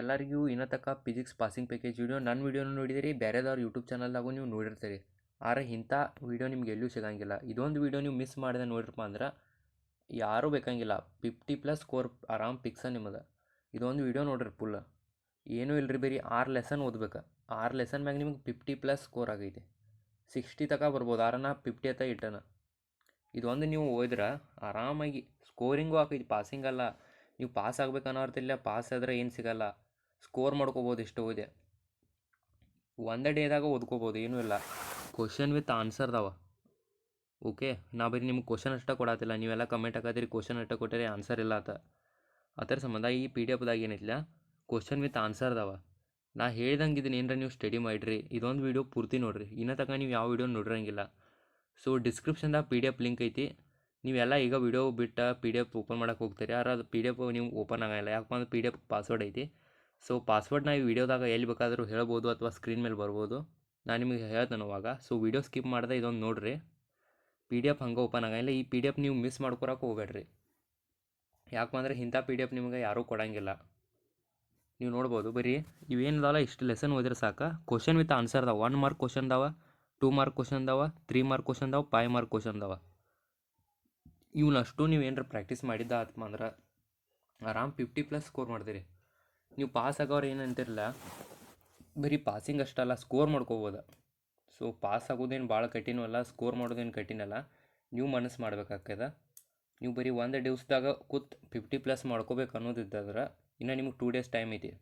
ಎಲ್ಲರಿಗೂ ಇನ್ನೂ ತನಕ ಫಿಸಿಕ್ಸ್ ಪಾಸಿಂಗ್ ಪ್ಯಾಕೇಜ್ ವಿಡಿಯೋ ನನ್ನ ವೀಡಿಯೋನು ನೋಡಿದಿರಿ ಬೇರೆದವ್ರ ಯೂಟ್ಯೂಬ್ ಚಾನಲ್ದಾಗೂ ನೀವು ನೋಡಿರ್ತೀರಿ. ಆದರೆ ಇಂಥ ವೀಡಿಯೋ ನಿಮ್ಗೆ ಎಲ್ಲೂ ಸಿಗಂಗಿಲ್ಲ. ಇದೊಂದು ವಿಡಿಯೋ ನೀವು ಮಿಸ್ ಮಾಡಿದೆ ನೋಡಿರಪ್ಪ ಅಂದ್ರೆ, ಯಾರೂ ಬೇಕಂಗಿಲ್ಲ. ಫಿಫ್ಟಿ ಪ್ಲಸ್ ಸ್ಕೋರ್ ಆರಾಮ್ ಫಿಕ್ಸ ನಿಮ್ಮದು ಇದೊಂದು ವಿಡಿಯೋ ನೋಡ್ರಿ ಫುಲ್ ಏನೂ ಇಲ್ಲರಿ ಬೇರೆ, ಆರು ಲೆಸನ್ ಓದ್ಬೇಕು. ಆರು ಲೆಸನ್ ಮ್ಯಾಗ ನಿಮ್ಗೆ ಫಿಫ್ಟಿ ಪ್ಲಸ್ ಸ್ಕೋರ್ ಆಗೈತಿ. ಸಿಕ್ಸ್ಟಿ ತಕ ಬರ್ಬೋದು. ಆರನ ಫಿಫ್ಟಿ ಅತ್ತ ಇಟ್ಟನ. ಇದೊಂದು ನೀವು ಓದಿದ್ರೆ, ಆರಾಮಾಗಿ ಸ್ಕೋರಿಂಗು ಆಕೈತಿ ಪಾಸಿಂಗ್ ಅಲ್ಲ. ನೀವು ಪಾಸ್ ಆಗ್ಬೇಕು ಅನ್ನೋ ಅರ್ಥ ಇಲ್ಲ. ಪಾಸ್ ಆದರೆ ಏನು ಸಿಗಲ್ಲ. ಸ್ಕೋರ್ ಮಾಡ್ಕೋಬೋದು ಇಷ್ಟು ಓದಿ ಒಂದೇ ಡೇದಾಗ ಓದ್ಕೋಬೋದು, ಏನೂ ಇಲ್ಲ. ಕ್ವಶನ್ ವಿತ್ ಆನ್ಸರ್ ಅದಾವ ಓಕೆ ನಾ ಬರೀ ನಿಮ್ಗೆ ಕ್ವಶನ್ ಅಷ್ಟೇ ಕೊಡತ್ತಿಲ್ಲ ನೀವೆಲ್ಲ ಕಮೆಂಟ್ ಹಾಕತ್ತೀರಿ ಕ್ವಶನ್ ಅಷ್ಟೇ ಕೊಟ್ಟರೆ ಆನ್ಸರ್ ಇಲ್ಲ ಆತ ಅದರ ಸಂಬಂಧ ಈ ಪಿ ಡಿ ಎಫ್ದಾಗ ಏನೈತಿಲ್ಲ ಕ್ವಶನ್ ವಿತ್ ಆನ್ಸರ್ ಅದಾವ ನಾ ಹೇಳ್ದಂಗೆ ಇದನ್ನ ಏನರ ನೀವು ಸ್ಟಡಿ ಮಾಡಿರಿ. ಇದೊಂದು ವೀಡಿಯೋ ಪೂರ್ತಿ ನೋಡಿರಿ. ಇನ್ನ ತನಕ ನೀವು ಯಾವ ವೀಡಿಯೋ ನೋಡಿರಂಗಿಲ್ಲ. ಸೊ ಡಿಸ್ಕ್ರಿಪ್ಷನ್ದಾಗ ಪಿ ಡಿ ಎಫ್ ಲಿಂಕ್ ಐತಿ. ನೀವೆಲ್ಲ ಈಗ ವಿಡಿಯೋ ಬಿಟ್ಟು ಪಿ ಡಿ ಎಫ್ ಓಪನ್ ಮಾಡಕ್ಕೆ ಹೋಗ್ತೀರಿ. ಆದ್ರೆ ಅದು ಪಿ ಡಿ ಎಫ್ ನೀವು ಓಪನ್ ಆಗಲ್ಲ ಯಾಕಪ್ಪ ಅಂದ್ರೆ ಪಿ ಡಿ ಎಫ್ ಪಾಸ್ವರ್ಡ್ ಐತಿ. ಸೊ ಪಾಸ್ವರ್ಡ್ನ ಈ ವಿಡಿಯೋದಾಗ ಎಲ್ಲಿ ಬೇಕಾದರೂ ಹೇಳ್ಬೋದು ಅಥವಾ ಸ್ಕ್ರೀನ್ ಮೇಲೆ ಬರ್ಬೋದು. ನಾನು ನಿಮಗೆ ಹೇಳ್ತೇನೆ ಅವಾಗ. ಸೊ ವಿಡಿಯೋ ಸ್ಕಿಪ್ ಮಾಡಿದೆ ಇದೊಂದು ನೋಡಿರಿ. ಪಿ ಡಿ ಎಫ್ ಹಂಗೆ ಓಪನ್ ಆಗಂಗಿಲ್ಲ. ಈ ಪಿ ಡಿ ಎಫ್ ನೀವು ಮಿಸ್ ಮಾಡ್ಕೊರಕ್ಕೆ ಹೋಗ್ಬೇಡ್ರಿ. ಯಾಕಂದರೆ ಇಂಥ ಪಿ ಡಿ ಎಫ್ ನಿಮಗೆ ಯಾರೂ ಕೊಡಂಗಿಲ್ಲ. ನೀವು ನೋಡ್ಬೋದು. ಬರೀ ಇವೇನಿದಾವಲ್ಲ ಇಷ್ಟು ಲೆಸನ್ ಓದಿದ್ರೆ ಸಾಕು. ಕ್ವಶನ್ ವಿತ್ ಆನ್ಸರ್ ಅದಾವ. ಒನ್ ಮಾರ್ಕ್ ಕ್ವಶನ್ ಅದಾವ ಟೂ ಮಾರ್ಕ್ ಕ್ವಶನ್ ಅದಾವ ತ್ರೀ ಮಾರ್ಕ್ ಕ್ವಶನ್ ಅದಾವ ಫೈವ್ ಮಾರ್ಕ್ ಕ್ವಶನ್ ಅದಾವ. ಇವನ್ನಷ್ಟು ನೀವು ಏನಾರ ಪ್ರಾಕ್ಟೀಸ್ ಮಾಡಿದ್ದ ಆತ್ಮ ಅಂದ್ರೆ ಆರಾಮ್ ಫಿಫ್ಟಿ ಪ್ಲಸ್ ಸ್ಕೋರ್ ಮಾಡ್ತೀರಿ. ನೀವು ಪಾಸ್ ಆಗೋರು ಏನು ಅಂತಿರಲ್ಲ. ಬರೀ ಪಾಸಿಂಗ್ ಅಷ್ಟಲ್ಲ ಸ್ಕೋರ್ ಮಾಡ್ಕೋಬೋದು. ಸೊ ಪಾಸ್ ಆಗೋದೇನು ಭಾಳ ಕಠಿಣವಲ್ಲ ಸ್ಕೋರ್ ಮಾಡೋದೇನು ಕಠಿಣ ಅಲ್ಲ. ನೀವು ಮನಸ್ಸು ಮಾಡ್ಬೇಕಾಗ್ತದ. ನೀವು ಬರೀ ಒಂದು ದಿವ್ಸದಾಗ ಕೂತ್ ಫಿಫ್ಟಿ ಪ್ಲಸ್ ಮಾಡ್ಕೋಬೇಕು ಅನ್ನೋದಿದ್ದಾದ್ರೆ ಇನ್ನು ನಿಮಗೆ ಟೂ ಡೇಸ್ ಟೈಮ್ ಐತಿ.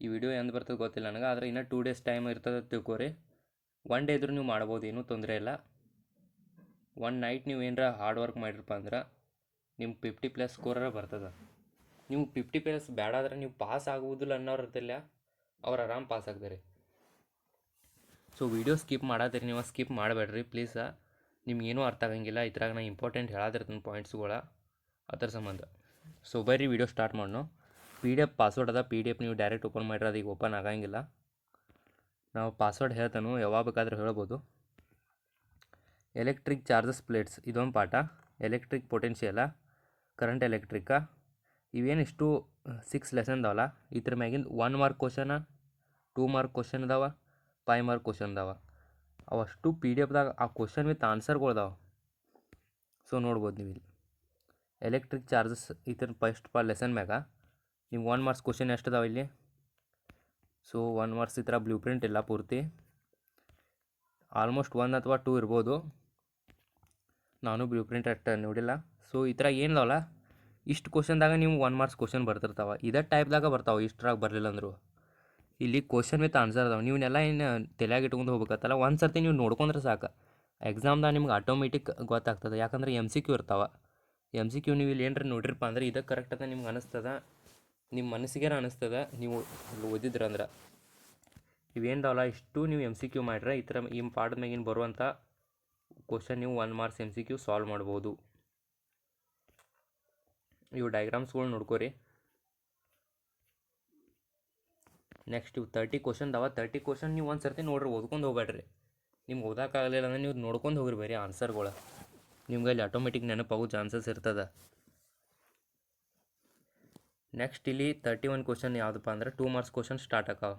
ಈ ವಿಡಿಯೋ ಎಂದು ಬರ್ತದೆ ಗೊತ್ತಿಲ್ಲ ನನಗೆ, ಆದರೆ ಇನ್ನೂ ಟೂ ಡೇಸ್ ಟೈಮ್ ಇರ್ತದೆ ತಿಳ್ಕೊರಿ. ಒನ್ ಡೇ ಇದ್ರೂ ನೀವು ಮಾಡ್ಬೋದು, ಏನೂ ತೊಂದರೆ ಇಲ್ಲ. ಒನ್ ನೈಟ್ ನೀವು ಏನಾರ ಹಾರ್ಡ್ ವರ್ಕ್ ಮಾಡಿರಪ್ಪ ಅಂದ್ರೆ ನಿಮ್ಮ ಫಿಫ್ಟಿ ಪ್ಲಸ್ ಸ್ಕೋರರ ಬರ್ತದೆ. ನೀವು ಫಿಫ್ಟಿ ಬ್ಯಾಡ ಆದ್ರೆ ನೀವು ಪಾಸ್ ಆಗುವುದಿಲ್ಲ ಅನ್ನೋರು ಇರ್ತಿಲ್ಲ ಅವ್ರು ಆರಾಮ್ ಪಾಸ್ ಆಗ್ತಾರೆ. ಸೊ ವಿಡಿಯೋ ಸ್ಕಿಪ್ ಮಾಡತ್ತೀರಿ ನೀವು ಸ್ಕಿಪ್ ಮಾಡಬೇಡ್ರಿ ಪ್ಲೀಸ ನಿಮ್ಗೇನೂ ಅರ್ಥ ಆಗಂಗಿಲ್ಲ. ಇದ್ರಾಗ ನಾ ಇಂಪಾರ್ಟೆಂಟ್ ಹೇಳಾದಿರ್ತೀನಿ ಪಾಯಿಂಟ್ಸ್ಗಳ ಅದರ ಸಂಬಂಧ. ಸೊ ಬರ್ರಿ ವಿಡಿಯೋ ಸ್ಟಾರ್ಟ್ ಮಾಡೋಣ ಪಿ ಡಿ ಎಫ್ ಪಾಸ್ವರ್ಡ್ ಅದ ಪಿ ಡಿ ಎಫ್ ನೀವು ಡೈರೆಕ್ಟ್ ಓಪನ್ ಮಾಡಿದ್ರೆ ಅದೀಗ ಓಪನ್ ಆಗಂಗಿಲ್ಲ. ನಾವು ಪಾಸ್ವರ್ಡ್ ಹೇಳ್ತಾನು, ಯಾವಾಗ ಬೇಕಾದ್ರೂ ಹೇಳ್ಬೋದು. ಎಲೆಕ್ಟ್ರಿಕ್ ಚಾರ್ಜಸ್ ಪ್ಲೇಟ್ಸ್ ಇದೊಂದು ಪಾಠ. ಎಲೆಕ್ಟ್ರಿಕ್ ಪೊಟೆನ್ಷಿಯಲ ಕರೆಂಟ್ ಎಲೆಕ್ಟ್ರಿಕ ಇವೇನಿಷ್ಟು ಸಿಕ್ಸ್ ಲೆಸನ್ ಅದಾವಲ್ಲ ಇದ್ರ ಮ್ಯಾಗಿಂದ one mark question two mark question ಅದಾವ ಫೈವ್ ಮಾರ್ಕ್ ಕ್ವಶನ್ ಅದಾವ ಅವಷ್ಟು ಪಿ ಡಿ ಎಫ್ದಾಗ ಆ ಕ್ವಶನ್ ವಿತ್ ಆನ್ಸರ್ಗಳು ಅದಾವ ಸೊ ನೋಡ್ಬೋದು ನೀವು ಇಲ್ಲಿ. ಎಲೆಕ್ಟ್ರಿಕ್ ಚಾರ್ಜಸ್ ಇದ್ರ ಫಸ್ಟ್ ಪಾ ಲೆಸನ್ ಮ್ಯಾಗ, ನೀವು ಒನ್ ಮಾರ್ಕ್ಸ್ ಕ್ವಶನ್ ಎಷ್ಟು ಅದಾವ ಇಲ್ಲಿ? ಸೊ ಒನ್ ಮಾರ್ಕ್ಸ್ ಈ ಥರ ಬ್ಲೂ ಪ್ರಿಂಟ್ ಇಲ್ಲ ಪೂರ್ತಿ. ಆಲ್ಮೋಸ್ಟ್ ಒನ್ ಅಥವಾ ಟೂ ಇರ್ಬೋದು. ನಾನು ಬ್ಲೂ ಪ್ರಿಂಟ್ ಅಷ್ಟು ನೋಡಿಲ್ಲ. ಸೊ ಈ ಥರ ಏನಿದಾವಲ್ಲ ಇಷ್ಟು ಕ್ವಶನ್ದಾಗ ನೀವು ಒನ್ ಮಾರ್ಕ್ಸ್ ಕ್ವಶನ್ ಬರ್ತಿರ್ತಾವೆ. ಇದೇ ಟೈಪ್ದಾಗ ಬರ್ತಾವೆ, ಇಷ್ಟರಾಗ ಬರಲಿಲ್ಲ ಅಂದರು. ಇಲ್ಲಿ ಕ್ವಶನ್ ವಿತ್ ಆನ್ಸರ್ ಅದಾವೆ. ನೀವನ್ನೆಲ್ಲ ಏನು ತಲೆಯಾಗಿ ಇಟ್ಕೊಂಡು ಹೋಗ್ಬೇಕತ್ತಲ್ಲ, ಒಂದು ಸರ್ತಿ ನೀವು ನೋಡ್ಕೊಂಡ್ರೆ ಸಾಕು. ಎಕ್ಸಾಮ್ದಾಗ ನಿಮ್ಗೆ ಆಟೋಮೆಟಿಕ್ ಗೊತ್ತಾಗ್ತದೆ. ಯಾಕಂದ್ರೆ ಎಂ ಸಿ ಕ್ಯೂ ಇರ್ತಾವೆ. ಎಂ ಸಿ ಕ್ಯೂ ನೀವು ಇಲ್ಲಿ ಏನರ ನೋಡಿರಪ್ಪ ಅಂದ್ರೆ ಇದು ಕರೆಕ್ಟ್ ಅದ ನಿಮ್ಗೆ ಅನಿಸ್ತದ. ನಿಮ್ಮ ಮನಸ್ಸಿಗೆ ಅನಿಸ್ತದ. ನೀವು ಓದಿದ್ರೆ ಓದಿದ್ರಂದ್ರೆ ಇವೇನಲ್ಲ ಇಷ್ಟು ನೀವು ಎಂ ಸಿ ಕ್ಯೂ ಮಾಡ್ರೆ ಈ ಥರ, ಈ ಪಾಠದ ಮ್ಯಾಗಿನ ಬರುವಂಥ ಕ್ವಶನ್ ನೀವು one marks M C Q solve ಮಾಡ್ಬೋದು. ಇವು ಡಯಾಗ್ರಾಮ್ಸ್ಗಳು ನೋಡ್ಕೋರಿ. ನೆಕ್ಸ್ಟ್ ಇವು ತರ್ಟಿ ಕ್ವಶನ್ ಅದಾವ ತರ್ಟಿ ಕ್ವಶನ್ ನೀವು ಒಂದು ಸರ್ತಿ ನೋಡ್ರಿ, ಓದ್ಕೊಂಡು ಹೋಗ್ಬೇಡ್ರಿ ನಿಮ್ಗೆ ಓದೋಕ್ಕಾಗಲಿಲ್ಲ ಅಂದ್ರೆ ನೀವು ನೋಡ್ಕೊಂಡು ಹೋಗ್ರಿ ಬರೀ ಆನ್ಸರ್ಗಳು ನಿಮ್ಗೆ ಅಲ್ಲಿ ಆಟೋಮೆಟಿಕ್ ನೆನಪಾಗೋ ಚಾನ್ಸಸ್ ಇರ್ತದೆ. ನೆಕ್ಸ್ಟ್ ಇಲ್ಲಿ ತರ್ಟಿ ಒನ್ ಕ್ವಶನ್ ಯಾವುದಪ್ಪ ಅಂದ್ರೆ ಟೂ ಮಾರ್ಕ್ಸ್ ಕ್ವಶನ್ ಸ್ಟಾರ್ಟ್ ಆಕಾವ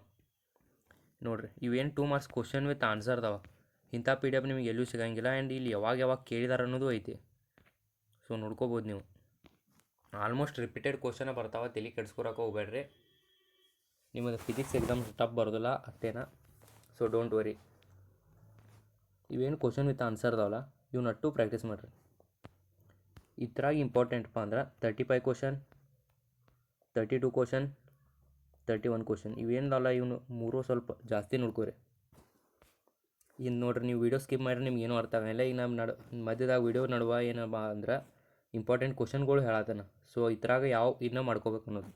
ನೋಡ್ರಿ, ಇವೇನು two marks question with answer ಅದಾವ. ಇಂಥ ಪಿ ಡಿ ಎಫ್ ನಿಮಗೆ ಎಲ್ಲೂ ಸಿಗಂಗಿಲ್ಲ ಆ್ಯಂಡ್ ಇಲ್ಲಿ ಯಾವಾಗ ಯಾವಾಗ ಕೇಳಿದಾರೆ ಅನ್ನೋದು ಐತಿ. ಸೊ ನೋಡ್ಕೋಬೋದು ನೀವು. ಆಲ್ಮೋಸ್ಟ್ ರಿಪೀಟೆಡ್ ಕ್ವಶನ ಬರ್ತಾವ, ತಲೆ ಕೆಡ್ಸ್ಕೊಳಕ್ಕೆ ಹೋಗ್ಬೇಡ್ರಿ. ನಿಮ್ಮದು ಫಿಸಿಕ್ಸ್ ಎಕ್ಸಾಮ್ ಟಪ್ ಬರೋದಿಲ್ಲ, ಅತ್ತೇನ? ಸೊ ಡೋಂಟ್ ವರಿ ಇವೇನು ಕ್ವಶನ್ ವಿತ್ ಆನ್ಸರ್ ಅದಾವಲ್ಲ ಇವು ನಟ್ಟು ಪ್ರಾಕ್ಟೀಸ್ ಮಾಡಿರಿ. ಇದ್ರಾಗ ಇಂಪಾರ್ಟೆಂಟ್ಪ ಅಂದ್ರೆ thirty five question thirty two question thirty one question ಇವೇನಲ್ಲ ಇವನು ಮೂರು ಸ್ವಲ್ಪ ಜಾಸ್ತಿ ನೋಡ್ಕೋರಿ. ಇನ್ನು ನೋಡ್ರಿ, ನೀವು ವೀಡಿಯೋ ಸ್ಕಿಪ್ ಮಾಡಿರಿ ನಿಮ್ಗೆ ಏನೂ ಅರ್ಥ ಆಗಲ್ಲ ಈಗ ನಮ್ಮ ನಡು ಮಧ್ಯದಾಗ ವೀಡಿಯೋ ನಡುವ ಏನಪ್ಪ ಅಂದ್ರೆ ಇಂಪಾರ್ಟೆಂಟ್ ಕ್ವಶನ್ಗಳು ಹೇಳತ್ತಾನ. ಸೊ ಇದ್ರಾಗ ಯಾವ ಇನ್ನೂ ಮಾಡ್ಕೋಬೇಕು ಅನ್ನೋದು.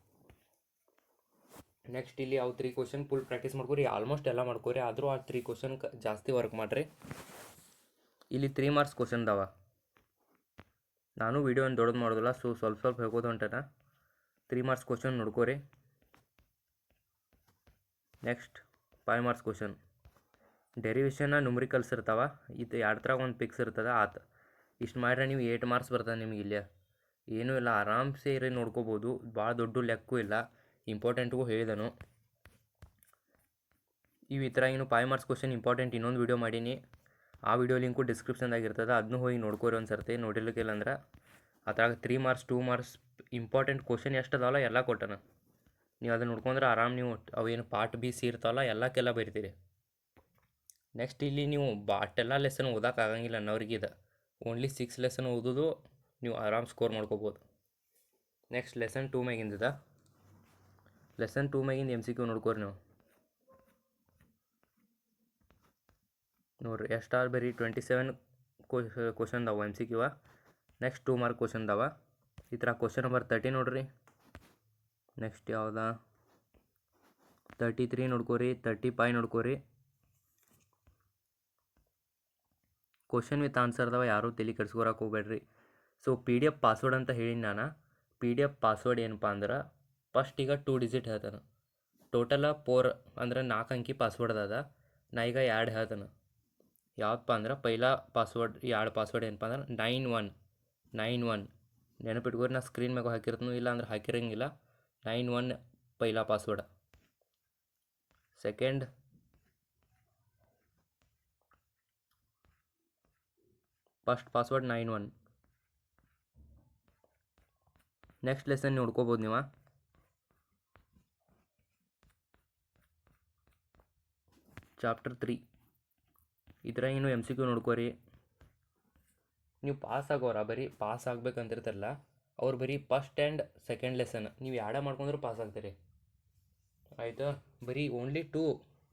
ನೆಕ್ಸ್ಟ್ ಇಲ್ಲಿ ಯಾವ ತ್ರೀ ಕ್ವಶನ್ ಫುಲ್ ಪ್ರಾಕ್ಟೀಸ್ ಮಾಡ್ಕೋರಿ ಆಲ್ಮೋಸ್ಟ್ ಎಲ್ಲ ಮಾಡ್ಕೋರಿ. ಆದರೂ ಆ ತ್ರೀ ಕ್ವಶನ್ ಜಾಸ್ತಿ ವರ್ಕ್ ಮಾಡಿರಿ. ಇಲ್ಲಿ ತ್ರೀ ಮಾರ್ಕ್ಸ್ ಕ್ವಶನ್ ಅದಾವ. ನಾನು ವಿಡಿಯೋ ಏನು ದೊಡ್ಡದು ಮಾಡೋದಿಲ್ಲ ಸೊ ಸ್ವಲ್ಪ ಸ್ವಲ್ಪ ಹೇಳ್ಬೋದು ಹೊಂಟನ. ತ್ರೀ ಮಾರ್ಕ್ಸ್ ಕ್ವಶನ್ ನೋಡ್ಕೋರಿ. ನೆಕ್ಸ್ಟ್ ಫೈವ್ ಮಾರ್ಕ್ಸ್ ಕ್ವಶನ್ ಡೆರಿವೇಷನ್ನ ನ್ಯೂಮ್ರಿಕಲ್ಸ್ ಇರ್ತಾವ. ಇದು ಎರಡ್ರಾಗ ಒಂದು ಪಿಕ್ಸ್ ಇರ್ತದೆ, ಆತ. ಇಷ್ಟು ಮಾಡ್ರೆ ನೀವು ಏಯ್ಟ್ ಮಾರ್ಕ್ಸ್ ಬರ್ತದೆ ನಿಮ್ಗೆ ಇಲ್ಲೇ ಏನೂ ಇಲ್ಲ, ಆರಾಮ್ಸೆ ಇರಿ ನೋಡ್ಕೋಬೋದು. ಭಾಳ ದೊಡ್ಡ ಲೆಕ್ಕೂ ಇಲ್ಲ. ಇಂಪಾರ್ಟೆಂಟ್ಗೂ ಹೇಳಿದನು. ಇವು ಈ ಥರ ಏನು ಫೈವ್ ಮಾರ್ಕ್ಸ್ ಕ್ವಶನ್ ಇಂಪಾರ್ಟೆಂಟ್ ಇನ್ನೊಂದು ವೀಡಿಯೋ ಮಾಡೀನಿ. ಆ ವಿಡಿಯೋ ಲಿಂಕು ಡಿಸ್ಕ್ರಿಪ್ಷನ್ದಾಗ ಇರ್ತದೆ. ಅದನ್ನೂ ಹೋಗಿ ನೋಡ್ಕೋರಿ ಒಂದು ಸರ್ತಿ. ನೋಡಿರ್ಲಿಕ್ಕಿಲ್ಲ ಅಂದ್ರೆ ಅದ್ರಾಗ three marks two marks important question ಎಷ್ಟು ಅದಾವಲ್ಲ ಎಲ್ಲ ಕೊಟ್ಟನ. ನೀವು ಅದನ್ನು ನೋಡ್ಕೊಂಡ್ರೆ ಆರಾಮ್ ನೀವು ಅವೇನು ಪಾರ್ಟ್ ಬಿ ಸಿ ಇರ್ತಾವಲ್ಲ ಎಲ್ಲಕ್ಕೆಲ್ಲ ಬರಿತೀರಿ. ನೆಕ್ಸ್ಟ್ ಇಲ್ಲಿ ನೀವು ಬಾ ಅಷ್ಟೆಲ್ಲ ಲೆಸನ್ ಓದೋಕ್ಕಾಗಂಗಿಲ್ಲ ಅನ್ನೋರಿಗೆ ಇದು. ಓನ್ಲಿ ಸಿಕ್ಸ್ ಲೆಸನ್ ಓದೋದು ನೀವು ಆರಾಮ್ ಸ್ಕೋರ್ ಮಾಡ್ಕೋಬೋದು. ನೆಕ್ಸ್ಟ್ ಲೆಸನ್ ಟೂ ಮ್ಯಾಗಿಂದದ. ಲೆಸನ್ ಟೂ ಮ್ಯಾಗಿಂದ ಎಂ ಸಿ ಕ್ಯೂ ನೋಡ್ಕೋರಿ ನೀವು. ನೋಡ್ರಿ ಆರ್ ಬರೀ ಟ್ವೆಂಟಿ ಸೆವೆನ್ ಕ್ವಶನ್ ಅದಾವೆ ಎಂ ಸಿ ಕ್ಯೂವ ನೆಕ್ಸ್ಟ್ ಟೂ ಮಾರ್ಕ್ ಕ್ವಶನ್ ಅದಾವ ಈ ಥರ ಕ್ವಶನ್ ನಂಬರ್ ತರ್ಟಿ ನೋಡ್ರಿ. ನೆಕ್ಸ್ಟ್ ಯಾವುದ? ತರ್ಟಿ ತ್ರೀ ನೋಡ್ಕೋರಿ ತರ್ಟಿ ಫೈ ನೋಡ್ಕೋರಿ. ಕ್ವಶನ್ ವಿತ್ ಆನ್ಸರ್ ಅದಾವ, ಯಾರೂ ತಲೆ ಕೆಡ್ಸ್ಕೊಳಕ್ಕೆ ಹೋಗ್ಬೇಡ್ರಿ. So P D F password ಅಂತ ಹೇಳೀನಿ ನಾನು. ಪಿ ಡಿ ಎಫ್ ಪಾಸ್ವರ್ಡ್ ಏನಪ್ಪ ಅಂದ್ರೆ ಫಸ್ಟ್ ಈಗ ಟೂ ಡಿಜಿಟ್ ಹೇಳ್ತಾನೆ. ಟೋಟಲ ಫೋರ್ ಅಂದ್ರೆ ನಾಲ್ಕು ಅಂಕಿ ಪಾಸ್ವರ್ಡ್ ಅದ ನಾ ಈಗ ಎರಡು ಹೇಳ್ತಾನೆ. ಯಾವಪ್ಪ ಅಂದ್ರೆ, ಪೈಲ ಪಾಸ್ವರ್ಡ್ ಎರಡು ಪಾಸ್ವರ್ಡ್ ಏನಪ್ಪ ಅಂದ್ರೆ ನೈನ್ ಒನ್ ನೈನ್ ಒನ್ ನೆನಪಿಟ್ಕೋರಿ, ನಾ ಸ್ಕ್ರೀನ್ ಮ್ಯಾಗ ಹಾಕಿರ್ತನು ಇಲ್ಲ ಅಂದ್ರೆ ಹಾಕಿರಂಗಿಲ್ಲ. ನೈನ್ ಒನ್ ಪೈಲ password second first password nine one. Next lesson ನೋಡ್ಕೋಬೋದು ನೀವು. ಚಾಪ್ಟರ್ ತ್ರೀ ಇದ್ರ ಏನು ಎಂ ಸಿ ಕ್ಯೂ ನೋಡ್ಕೋರಿ. ನೀವು ಪಾಸ್ ಆಗೋರ ಬರೀ? ಪಾಸ್ ಆಗ್ಬೇಕಂತಿರ್ತಾರಲ್ಲ. ಅವ್ರು ಬರೀ ಫಸ್ಟ್ ಆ್ಯಂಡ್ ಸೆಕೆಂಡ್ ಲೆಸನ್ ನೀವು ಯಾಡ ಮಾಡ್ಕೊಂಡ್ರೂ ಪಾಸ್ ಆಗ್ತೀರಿ. ಆಯಿತಾ? ಬರೀ ಓನ್ಲಿ ಟೂ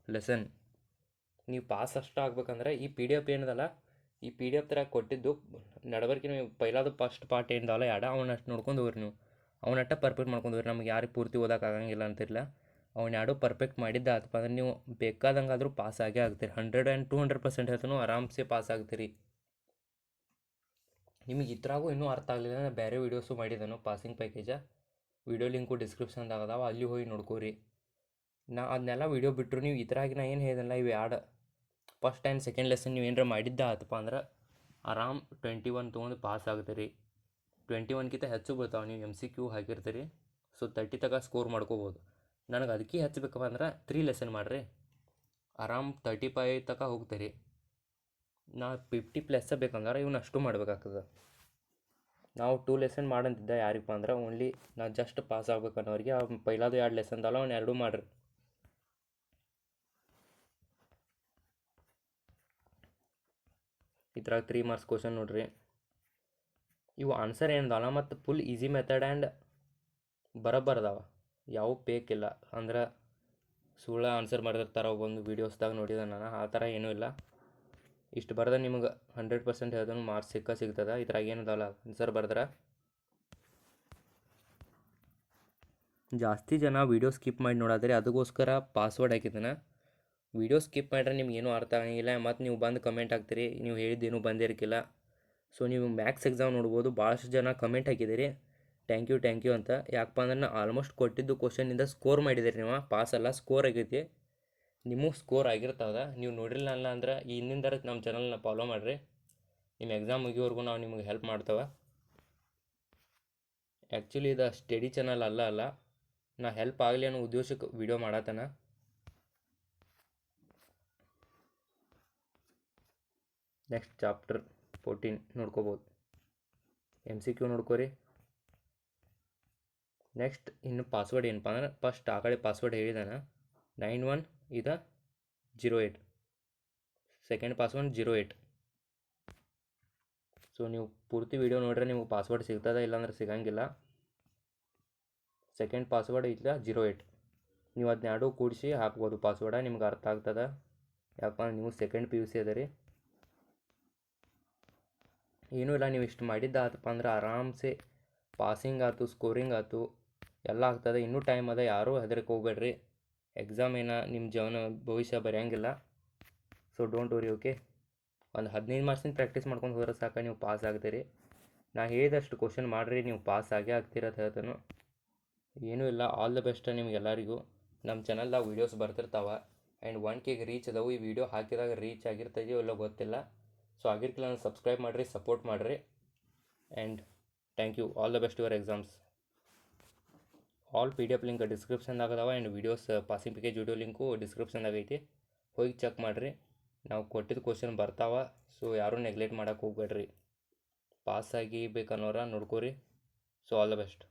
ಲೆಸನ್ ನೀವು ಪಾಸ್ ಅಷ್ಟು ಆಗ್ಬೇಕಂದ್ರೆ ಈ ಪಿ ಡಿ ಎಫ್ ಏನದಲ್ಲ ಈ ಪಿ ಡಿ ಎಫ್ ಥರ ಕೊಟ್ಟಿದ್ದು ನಡಬರ್ಕಿ ನೀವು ಪೈಲಾದ ಫಸ್ಟ್ ಪಾರ್ಟ್ ಏನದಲ್ಲ ಯಾಡ ಅವನಷ್ಟು ನೋಡ್ಕೊಂಡು ಹೋಗ್ರಿ ನೀವು. ಅವನಟ್ಟ ಪರ್ಫೆಕ್ಟ್ ಮಾಡ್ಕೊಂಡು ಹೋಗ್ರಿ. ನಮ್ಗೆ ಯಾರಿಗೆ ಪೂರ್ತಿ ಓದೋಕ್ಕಾಗಂಗಿಲ್ಲ ಅಂತಿರಲ್ಲ ಅವ್ನು ಯಾಡೋ ಪರ್ಫೆಕ್ಟ್ ಮಾಡಿದ್ದ ಆತಪ್ಪ ಅಂದ್ರೆ ನೀವು ಬೇಕಾದಂಗಾದರೂ ಪಾಸ್ ಆಗೇ ಆಗ್ತೀರಿ. Hundred and two hundred percent ಹೇಳ್ತಾನು ಆರಾಮ್ಸೆ ಪಾಸ್ ಆಗ್ತೀರಿ. ನಿಮಗೆ ಇದ್ರಾಗೂ ಇನ್ನೂ ಅರ್ಥ ಆಗಲಿಲ್ಲ ನಾನು ಬೇರೆ ವೀಡಿಯೋಸು ಮಾಡಿದ್ದಾನು ಪಾಸಿಂಗ್ ಪ್ಯಾಕೇಜ ವೀಡಿಯೋ ಲಿಂಕು ಡಿಸ್ಕ್ರಿಪ್ಷನ್ದಾಗ ಅದಾವ. ಅಲ್ಲಿ ಹೋಗಿ ನೋಡ್ಕೋರಿ. ನಾ ಅದನ್ನೆಲ್ಲ ವೀಡಿಯೋ ಬಿಟ್ಟರು ನೀವು ಇದ್ರಾಗಿನ ಏನು ಹೇಳಿದಲ್ಲ ಇವು ಎರಡು ಫಸ್ಟ್ ಆ್ಯಂಡ್ ಸೆಕೆಂಡ್ ಲೆಸನ್ ನೀವು ಏನಾರ ಮಾಡಿದ್ದ ಆತಪ್ಪ ಅಂದ್ರೆ ಆರಾಮ್ ಟ್ವೆಂಟಿ ಒನ್ ತೊಗೊಂಡು ಪಾಸ್ ಆಗ್ತೀರಿ ಟ್ವೆಂಟಿ ಒನ್ಕಿಂತ ಹೆಚ್ಚು ಬೀಳ್ತಾವೆ ನೀವು ಎಂ ಸಿ ಕ್ಯೂ ಹಾಕಿರ್ತೀರಿ. ಸೊ ತರ್ಟಿ ತಗ ಸ್ಕೋರ್ ಮಾಡ್ಕೋಬೋದು. ನನಗೆ ಅದಕ್ಕೆ ಹೆಚ್ಚಬೇಕಪ್ಪ ಅಂದ್ರೆ ತ್ರೀ ಲೆಸನ್ ಮಾಡಿರಿ. ಆರಾಮ್ ತರ್ಟಿ ಫೈ ತಕ ಹೋಗ್ತೀರಿ ನಾ ಫಿಫ್ಟಿ ಪ್ಲಸ್ ಬೇಕಂದ್ರೆ ಇವ್ನ ಅಷ್ಟು ಮಾಡ್ಬೇಕಾಗ್ತದೆ. ನಾವು ಟೂ ಲೆಸನ್ ಮಾಡಂತಿದ್ದ ಯಾರಿಗಪ್ಪ ಅಂದ್ರೆ ಓನ್ಲಿ ನಾ ಜಸ್ಟ್ ಪಾಸ್ ಆಗ್ಬೇಕು ಅನ್ನೋರಿಗೆ ಪೈಲಾದು ಎರಡು ಲೆಸನ್ ಅಲ್ಲ ಅವ್ನು ಎರಡೂ ಮಾಡ್ರಿ. ಇದ್ರಾಗ ತ್ರೀ ಮಾರ್ಕ್ಸ್ ಕ್ವಶನ್ ನೋಡ್ರಿ. ಇವು ಆನ್ಸರ್ ಏನದಲ್ಲ ಮತ್ತು ಫುಲ್ ಈಸಿ ಮೆಥಡ್ ಆ್ಯಂಡ್ ಬರೋಬ್ಬರ ಅದಾವ. ಯಾವ ಬೇಕಿಲ್ಲ. ಅಂದ್ರೆ ಸುಳ್ಳ ಆನ್ಸರ್ ಮಾಡಿರ್ತಾರೆ ಒಂದು ವೀಡಿಯೋಸ್ದಾಗ ನೋಡಿದೆ ನಾನು, ಆ ಥರ ಏನೂ ಇಲ್ಲ. ಇಷ್ಟು ಬರ್ದ ನಿಮಗೆ ಹಂಡ್ರೆಡ್ ಪರ್ಸೆಂಟ್ ಹೇಳ್ದನು ಮಾರ್ಕ್ಸ್ ಸಿಕ್ಕ ಸಿಗ್ತದೆ. ಇದ್ರಾಗ ಏನದಲ್ಲ ಆನ್ಸರ್ ಬರ್ದ್ರೆ ಜಾಸ್ತಿ ಜನ ವೀಡಿಯೋ ಸ್ಕಿಪ್ ಮಾಡಿ ನೋಡಾದ್ರೆ. ಅದಕ್ಕೋಸ್ಕರ ಪಾಸ್ವರ್ಡ್ ಹಾಕಿದ್ದಾನೆ. ವೀಡಿಯೋ ಸ್ಕಿಪ್ ಮಾಡಿದ್ರೆ ನಿಮ್ಗೆ ಏನೂ ಅರ್ಥ ಆಗಂಗಿಲ್ಲ. ಮತ್ತು ನೀವು ಬಂದು ಕಮೆಂಟ್ ಹಾಕ್ತೀರಿ. ನೀವು ಹೇಳಿದ್ದೇನು ಬಂದಿರಕ್ಕಿಲ್ಲ ಸೊ ನೀವು ಮ್ಯಾಕ್ಸ್ ಎಕ್ಸಾಮ್ ನೋಡ್ಬೋದು. ಭಾಳಷ್ಟು ಜನ ಕಮೆಂಟ್ ಹಾಕಿದ್ದೀರಿ. ಥ್ಯಾಂಕ್ ಯು ಥ್ಯಾಂಕ್ ಯು ಅಂತ. ಯಾಕಪ್ಪ ಅಂದ್ರೆ ನಾನು ಆಲ್ಮೋಸ್ಟ್ ಕೊಟ್ಟಿದ್ದು ಕ್ವಶನಿಂದ ಸ್ಕೋರ್ ಮಾಡಿದ್ದೀರಿ ನೀವು. ಪಾಸ್ ಅಲ್ಲ ಸ್ಕೋರ್ ಆಗೈತಿ. ನಿಮಗೆ ಸ್ಕೋರ್ ಆಗಿರ್ತದ. ನೀವು ನೋಡಿರಲಿಲ್ಲ ಅಲ್ಲ ಅಂದ್ರೆ ಇನ್ನಿಂದರ ನಮ್ಮ ಚಾನಲ್ನ ಫಾಲೋ ಮಾಡಿರಿ. ನಿಮ್ಮ ಎಕ್ಸಾಮ್ ಮುಗಿಯೋವರೆಗೂ ನಾವು ನಿಮಗೆ ಹೆಲ್ಪ್ ಮಾಡ್ತೇವೆ. ಆ್ಯಕ್ಚುಲಿ ಇದು ಸ್ಟಡಿ ಚಾನಲ್ ಅಲ್ಲ ಅಲ್ಲ. ನಾ ಹೆಲ್ಪ್ ಆಗಲಿ ಅನ್ನೋ ಉದ್ದೇಶಕ್ಕೆ ವಿಡಿಯೋ ಮಾಡತ್ತನ. ನೆಕ್ಸ್ಟ್ ಚಾಪ್ಟರ್ ಫೋರ್ಟೀನ್ ನೋಡ್ಕೋಬೋದು. ಎಂ ಸಿ ಕ್ಯೂ ನೋಡ್ಕೋರಿ. ನೆಕ್ಸ್ಟ್ ಇನ್ನು ಪಾಸ್ವರ್ಡ್ ಏನಪ್ಪ ಅಂದ್ರೆ ಫಸ್ಟ್ ಆ ಕಡೆ ಪಾಸ್ವರ್ಡ್ ಹೇಳಿದಾನ. ನೈನ್ ಒನ್ ಇದ zero eight second password zero eight so ನೀವು ಪೂರ್ತಿ ವಿಡಿಯೋ ನೋಡ್ರೆ ನಿಮಗೆ ಪಾಸ್ವರ್ಡ್ ಸಿಗ್ತದ ಇಲ್ಲಾಂದ್ರೆ ಸಿಗಂಗಿಲ್ಲ. ಸೆಕೆಂಡ್ ಪಾಸ್ವರ್ಡ್ ಇಲ್ಲ ಜೀರೋ ಏಯ್ಟ್ ನೀವು ಅದನ್ನ ಎರಡು ಕೂಡಿಸಿ ಹಾಕ್ಬೋದು ಪಾಸ್ವರ್ಡ ನಿಮ್ಗೆ ಅರ್ಥ ಆಗ್ತದೆ? ಯಾಕಂದ್ರೆ ನೀವು ಸೆಕೆಂಡ್ ಪಿ ಯು ಸಿ ಅದ ರೀ. ಏನೂ ಇಲ್ಲ, ನೀವು ಇಷ್ಟು ಮಾಡಿದ್ದ ಆತಪ್ಪ ಅಂದ್ರೆ ಆರಾಮ್ಸೆ ಪಾಸಿಂಗ್ ಆಯ್ತು ಸ್ಕೋರಿಂಗ್ ಆಯ್ತು ಎಲ್ಲ ಆಗ್ತದೆ. ಇನ್ನೂ ಟೈಮ್ ಅದ, ಯಾರೂ ಹೆದರಕ್ಕೆ ಹೋಗ್ಬೇಡ್ರಿ. ಎಕ್ಸಾಮ್ ಏನ ನಿಮ್ಮ ಜೀವನ, ಭವಿಷ್ಯ ಬರೆಯಂಗಿಲ್ಲ. ಸೊ ಡೋಂಟ್ ವರಿ ಓಕೆ ಒಂದು ಹದಿನೈದು ಮಾರ್ಕ್ಸಿನ ಪ್ರಾಕ್ಟೀಸ್ ಮಾಡ್ಕೊಂಡು ಹೋದ್ರೆ ಸಾಕು, ನೀವು ಪಾಸ್ ಆಗ್ತೀರಿ. ನಾ ಹೇಳಿದಷ್ಟು ಕ್ವಶನ್ ಮಾಡಿರಿ, ನೀವು ಪಾಸ್ ಆಗೇ ಆಗ್ತೀರ ಅಂತ ಹೇಳ್ತಾನು. ಏನೂ ಇಲ್ಲ ಆಲ್ ದ ಬೆಸ್ಟ್ ನಿಮ್ಗೆಲ್ಲರಿಗೂ. ನಮ್ಮ ಚಾನಲ್ದಾಗ ವೀಡಿಯೋಸ್ ಬರ್ತಿರ್ತಾವೆ. ಆ್ಯಂಡ್ ಒನ್ ಕೆಗೆ ರೀಚ್ ಅದಾವು. ಈ ವಿಡಿಯೋ ಹಾಕಿದಾಗ ರೀಚ್ ಆಗಿರ್ತದೆಯೋ ಇಲ್ಲೋ ಗೊತ್ತಿಲ್ಲ. ಸೊ ಆಗಿರ್ತಿಲ್ಲ ನಾನು ಸಬ್ಸ್ಕ್ರೈಬ್ ಮಾಡಿರಿ ಸಪೋರ್ಟ್ ಮಾಡಿರಿ. And thank you all the best your exams all P D F link ಡಿಸ್ಕ್ರಿಪ್ಷನ್ದಾಗ ಅದಾವ and videos passing package video link ಡಿಸ್ಕ್ರಿಪ್ಷನ್ದಾಗ ಐತಿ. ಹೋಗಿ ಚೆಕ್ ಮಾಡಿರಿ. ನಾವು ಕೊಟ್ಟಿದ್ದ ಕ್ವಶನ್ ಬರ್ತಾವ ಸೊ ಯಾರೂ ನೆಗ್ಲೆಕ್ಟ್ ಮಾಡೋಕೆ ಹೋಗ್ಬೇಡ್ರಿ. ಪಾಸ್ ಆಗಿ ಬೇಕನ್ನೋರ ನೋಡ್ಕೋರಿ. So all the best